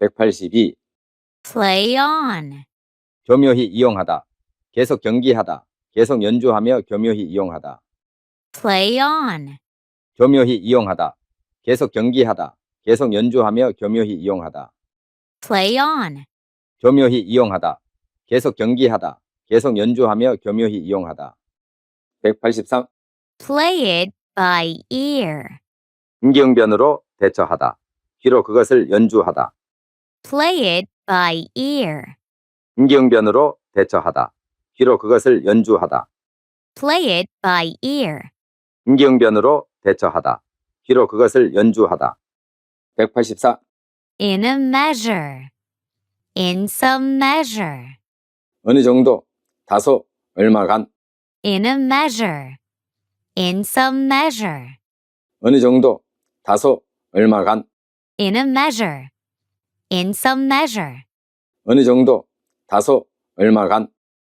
182. play on, 교묘히 이용하다. 계속 경기하다. 계속 연주하며 교묘히 이용하다. play on, 교묘히 이용하다. 계속 경기하다. 계속 연주하며 교묘히 이용하다. play on, 교묘히 이용하다. 계속 경기하다. 계속 연주하며 교묘히 이용하다. 183. play it by ear, 임기응변으로 대처하다. 귀로 그것을 연주하다. Play it by ear, 임기응변으로 대처하다. 귀로 그것을 연주하다. play it by ear, 임기응변으로 대처하다. 귀로 그것을 연주하다. 184. in a measure, in some measure, 어느 정도, 다소, 얼마간, in a measure, in some measure, 어느 정도, 다소, 얼마간, in a measure, in some measure, 어느 정도, 다소, 얼마간,